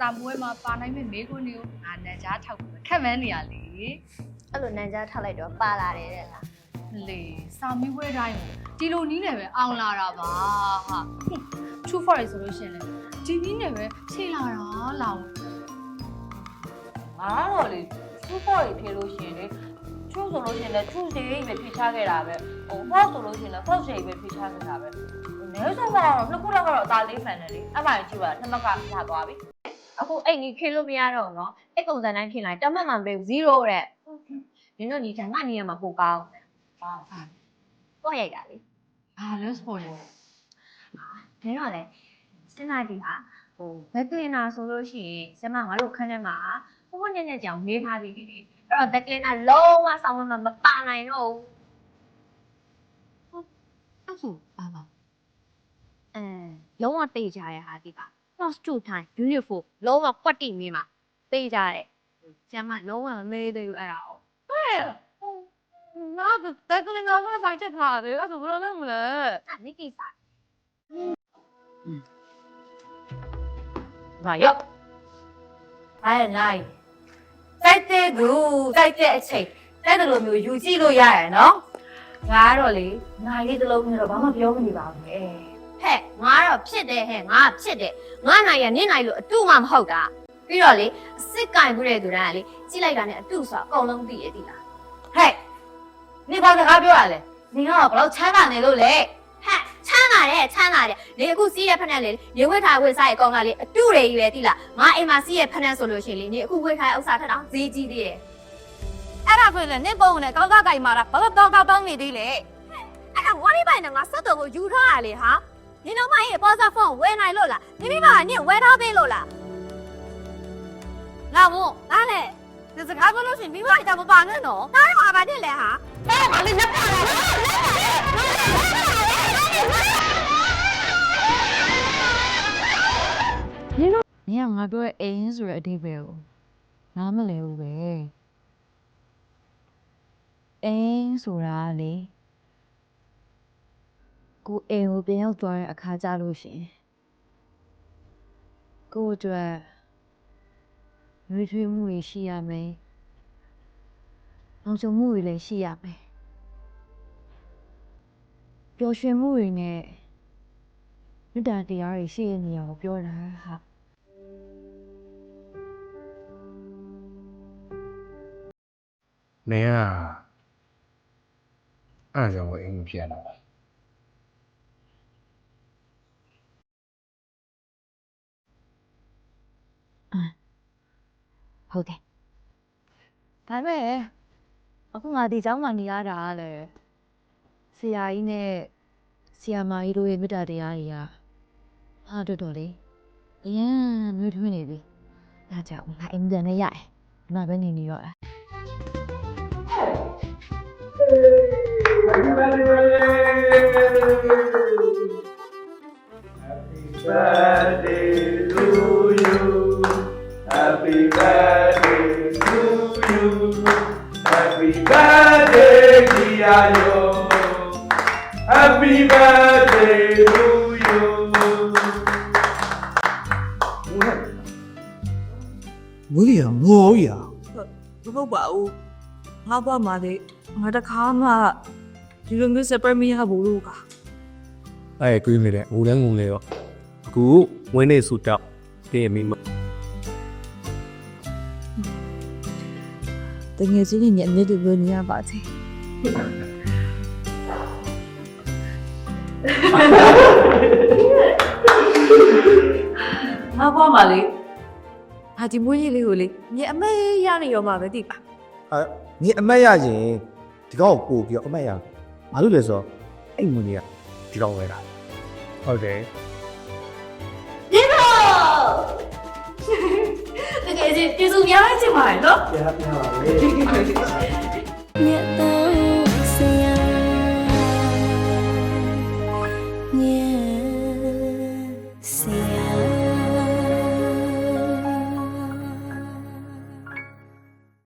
စာမွေးမှာပါနိုင်မဲ့မေခွန်းတွေကိုငါနန်ကြားထောက်ပြီးခက်မန်းနေရလေအဲ့လိုနန်းကြားထားလိုက်တော့ပါလာတယ်တဲ့လားလေစာမီးဝဲတိုင်းကိုဒီလိုနီးနဲ့ပဲအောင်လာတာပါဟာ True for it ဆိုလို့ရှရင်လေဒီနီးနဲ့ပဲချိန်လာတာလောင်ငါတော့လေသူ့ပေါ်ကြီးဖြေလို့ရှိရင်လေချူဆိုလို့ရှိရင်လည်းချူစီပဲဖြေချခဲ့တာပဲဟိုဖောက်ဆိုလို့ရှိရင်လည်းဖောက်စီပဲဖြေချခဲ့တာပဲနဲဆုံးကတော့နှစ်ခုတော့ကတော့အသားလေးဖန်တယ်လေအမှန်ကြည့်ပါနှစ်မကဖြာသွားပြီ အခုအဲ့ဒီခေလို့မရတော့ဘူးနော်အဲ့ပုံစံတိုင်းဖြစ်လိုက်တတ်မှတ်မှမပေးဘူး0တဲ့နင်တို့ညီချင်ငါညီရမှာပိုကောင်းဟာတော့ရိုက်တာလေဘာလဲ spoil နင်တော့လေစဉ်းစားကြည့်ဟာဟိုဘက်ကလင်နာဆိုလို့ရှိရင်ကျမငါတို့ခန်းထဲမှာဘဘညက်ညက်ကြောင်နေထားပြီးပြီအဲ့တော့ဘက်ကလင်နာလုံးဝဆောင်းမမပါနိုင်တော့ဘူးအဲ့ဆိုဘာပါအဲလုံးဝတိတ်ကြရဟာဒီ က plus 2 time beautiful လုံးဝကွက်တိမင်းမှာတိတ်ကြတယ်ကျမလုံးဝမမေးသေးဘူးအဲ့ဒါကိုငါတက်ကလေးငါကဖိုက်ချက်ထားတယ်အဲ့ဆိုဘယ်လိုလုပ်မလဲအဲ့ဒီကိစ္စငါရောက်အဲ့နိုင်တိုက်တဲ့သူတိုက်တဲ့အချိန်တိုက်တယ်လို့မျိုးယူကြည့်လို့ရရနော်ငါကတော့လေနိုင်လေးတစ်လုံးနဲ့တော့ဘာမှပြောမနေပါဘူးလေ ဟဲ့ငါတော့ဖြစ်တယ်ဟဲ့ငါဖြစ်တယ်ငါနိုင်ရနင့်နိုင်လို့အတူမှမဟုတ်တာပြီးတော့လေအစ်စ်ကင်ခုတဲ့သူတိုင်းကလေကြည့်လိုက်တာနဲ့အတူဆိုအကုန်လုံးသိရသည်လားဟဲ့နေဘာစကားပြောရလဲနေကတော့ဘလို့ချမ်းသာနေလို့လေဟဲ့ချမ်းသာတယ်ချမ်းသာတယ်လေအခုစီးရဖက်နဲ့လေလေဝက်ထားဝက်စားရဲ့အကောင်ကလေအတူတွေကြီးပဲသိလားငါအိမ်မှာစီးရဖက်နဲ့ဆိုလို့ရှိရင်လေနေအခုဝက်ထားရဲ့ဥစ္စာထက်တော့ဈေးကြီးသေးတယ်အဲ့ဒါဆိုရင်လည်းနင့်ပုံနဲ့ကောင်းကောက်ကြိုင်မာတာဘာလို့ကောင်းကောက်တောင်းနေသေးလဲအဲ့ဒါဝါလေးပိုင်နဲ့ငါဆက်တော်ကိုယူထားရလေဟာ နင်တို့မရဲ့ပေါ်စားဖုန်းဝယ်နိုင်လို့လားမိမိမကနင့်ဝယ်ထားပေးလို့လားငါမို့နားလေဒီစကားပြောလို့ရှိရင်မိမအကြောင်းမပါနဲ့နော်နားရမှာပါနဲ့လေဟာနင်ကငါပြောရဲ့အိမ်ဆိုတဲ့အဓိပ္ပာယ်ကိုနားမလည်ဘူးပဲအိမ်ဆိုတာကလေ ကိုအိမ်ကိုပြန်ရောက်သွားတဲ့အခါကြလို့ရှရင်ကိုယ့်အတွက်ရွေးထွေးမှုတွေရှိရမယ်။အောင်ချုံမှုတွေလည်းရှိရမယ်။ပျော်ရွှင်မှုတွေနဲ့မေတ္တာတရားတွေရှိတဲ့နေရာကိုပြောတာဟာနင်ကအဲ့ဒါကြောင့်အိမ်ပြန်လာတာ ဟုတ်တယ်ဒါပေမဲ့အခုငါဒီเจ้าမှနေရတာကလည်းဆရာကြီးနဲ့ဆရာမကြီးတို့ရဲ့မေတ္တာတရားကြီးอ่ะဟာတော်တော်လေးအရင်နှွေးထွေးနေပြီဒါကြောင့်ငါအိမ်ပြန်နေရတယ်ဒီမှာပဲနေနေရောတာ birthday to you. Happy birthday to you. Happy birthday, dear you. Happy birthday to you. မွေးရငေါ်ရမဟုတ်ပါဘူးငါဘွားမှာလေငါတခါမှဒီလိုမျိုးစပယ်မီရဘူးလို့ကအဲ့တွေးမိတယ်ငိုလဲငုံလဲရောအခုဝင်းနေစုတောက်တင်းရမိမ တကယ်ချင်းညနေတူလို့နေရပါသေးငါဘွားမှာလေဟာဒီမွေးကြီးလေးကိုလေမြေအမေရနေရောမှာပဲတိပါအဲညီအမတ်ရရင်ဒီကောင်ကိုပို့ပြီးတော့အမတ်ရဘာလို့လဲဆိုတော့အဲ့မွေးကြီးကဒီကောင်ဝဲတာဟုတ်တယ်တက ပေးခြင်းကျေးဇူးများချင်ပါတယ်နော် ပြန်ပြန်ပါလေ Nhẹ tao xa nhà